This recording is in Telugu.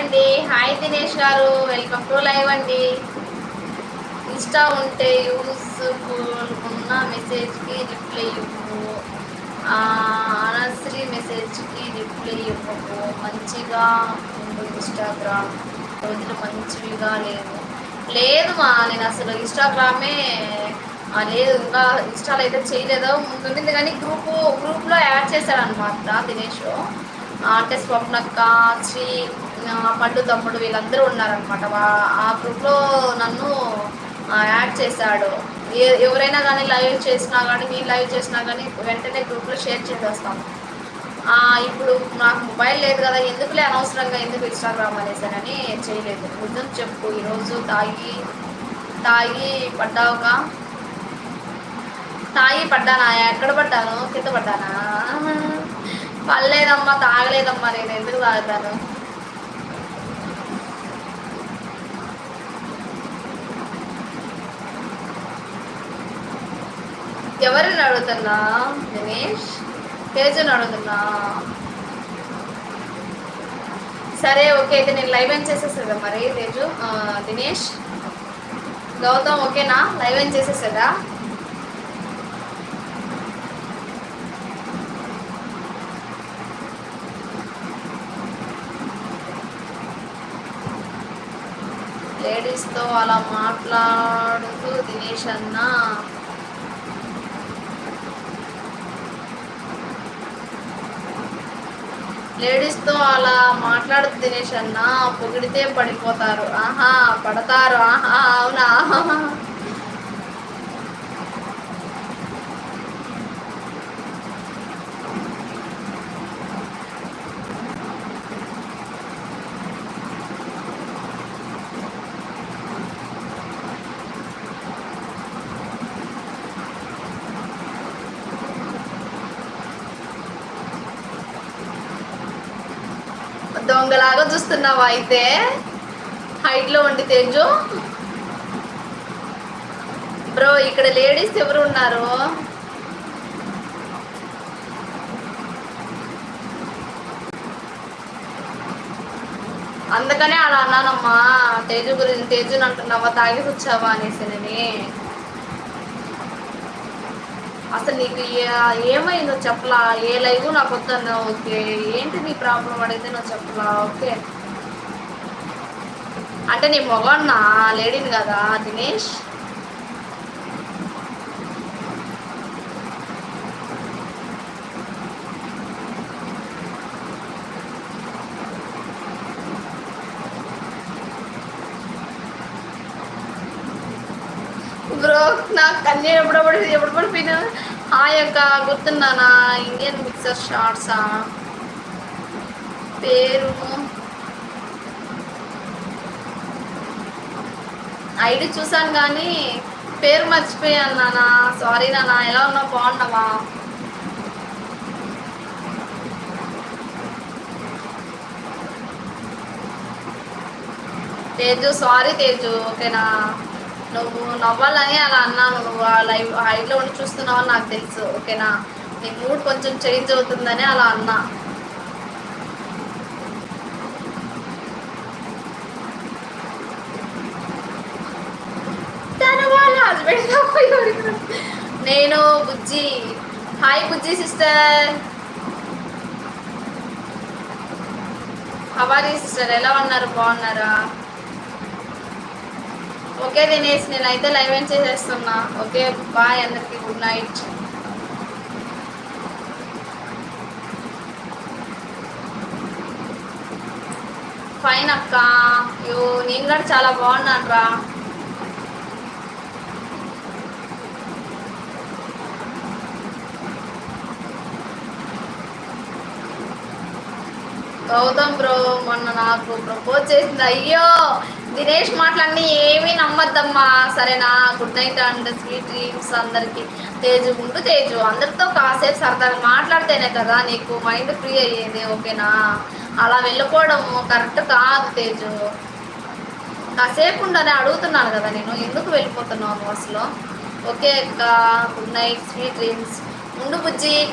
అండి. Hi Dinesh garu. Welcome to live అండి. ఇన్స్టా ఉంటే యూస్ఫుల్ ఉన్న మెసేజ్కి రిప్లై ఇవ్వు. అనశ్రీ మెసేజ్కి రిప్లై ఇవ్వకు. మంచిగా ఉండు ఇన్స్టాగ్రామ్ రోజులు మంచివిగా లేవు. లేదు మా నేను అసలు ఇన్స్టాగ్రామే లేదు. ఇంకా ఇన్స్టాల్ అయితే చేయలేదో. ముందుంది కానీ గ్రూప్ గ్రూప్లో యాడ్ చేశాడనమాట దినేష్ అంటే స్వప్నక్క శ్రీ పండు తమ్ముడు వీళ్ళందరూ ఉన్నారనమాట ఆ గ్రూప్లో నన్ను యాడ్ చేశాడు. ఎవరైనా కానీ లైవ్ చేసినా కానీ నేను లైవ్ చేసినా కానీ వెంటనే గ్రూప్లో షేర్ చేసేస్తాను ఇప్పుడు నాకు మొబైల్ లేదు కదా ఎందుకులే అనవసరంగా ఎందుకు ఇన్స్టాగ్రామ్ అనేసానని చేయలేదు. నిజం చెప్పు ఈరోజు తాగి తాగి పడ్డావుగా తాగి పడ్డానా? ఎక్కడ పడ్డాను? కింద పడ్డానా? పర్లేదమ్మా తాగలేదమ్మా నేను ఎందుకు తాగుతాను? ఎవరిని అడుగుతున్నా? దినేష్ తేజుని అడుగుతున్నా? సరే ఓకే అయితే నేను లైవ్ ఏం చేసేస్తుందా మరి తేజు? దినేష్? గౌతమ్ ఓకేనా? లైవ్ ఏం చేసేస్తుందా లేడీస్తో అలా మాట్లాడుతూ దినేష్ అన్నా లేడీస్తో అలా మాట్లాడు దినేష్ అన్న పొగిడితే పడిపోతారు. ఆహా పడతారు. ఆహా అవునా? దొంగలాగా చూస్తున్నావా అయితే? హైట్లో ఉండి తేజు. బ్రో ఇక్కడ లేడీస్ ఎవరు ఉన్నారు? అందుకనే అలా అన్నానమ్మా. తేజు గురించి తేజుని అంటున్నావా? తాగి వచ్చావా అనేసి నేను. అసలు నీకు ఏమైందో చెప్పలా? ఏ లైవ్ నాకు వద్దన్నా ఓకే. ఏంటి నీ ప్రాబ్లం? అడిగితే నువ్వు చెప్పలా. ఓకే. అంటే నీ మొగన్నా లేడీని కదా? దినేష్? బ్రో నాకు కన్నీ ఎప్పుడప్పుడు ఎప్పుడు పడిపోయినా? ఆ యొక్క గుర్తున్నానా ఇండియన్ మిక్సర్ షార్ట్సా పేరు? ఐడి చూసాను కానీ పేరు మర్చిపోయాను నానా. సారీ నానా ఎలా ఉన్నావు? బాగున్నావా? తేజు సారీ తేజు ఓకేనా? నువ్వు నవ్వాలని అలా అన్నాను. నువ్వు ఆ లైవ్ హైట్లో ఉండి చూస్తున్నావు నాకు తెలుసు. ఓకేనా? నీ మూడ్ కొంచెం చేంజ్ అవుతుందని అలా అన్నా. నేను బుజ్జి. హాయ్ బుజ్జి సిస్టర్ హవారీ సిస్టర్ ఎలా ఉన్నారు? బాగున్నారా? ఓకే దినేష్ నేనైతే లైవ్ ఏం చేసేస్తున్నా. ఓకే బాయ్ అందరికి గుడ్ నైట్ ఫైన్ అక్క. యో నేను కూడా చాలా బాగున్నాను రా. గౌతమ్ బ్రో మొన్న నాకు ప్రపోజ్ చేసింది. అయ్యో దినేష్ మాటలన్నీ ఏమీ నమ్మద్దమ్మా. సరేనా? Good night and sweet dreams అందరికి. తేజు ఉండు తేజు. అందరితో కాసేపు సరదాగా మాట్లాడితేనే కదా నీకు మైండ్ ఫ్రీ అయ్యేది ఓకేనా? అలా వెళ్ళిపోవడం కరెక్ట్ కాదు తేజు. కాసేపు ఉండని అడుగుతున్నాను కదా నేను. ఎందుకు వెళ్ళిపోతున్నావు అసలు? ఓకే అక్క. Good night sweet dreams. ఉండు బుజ్జి.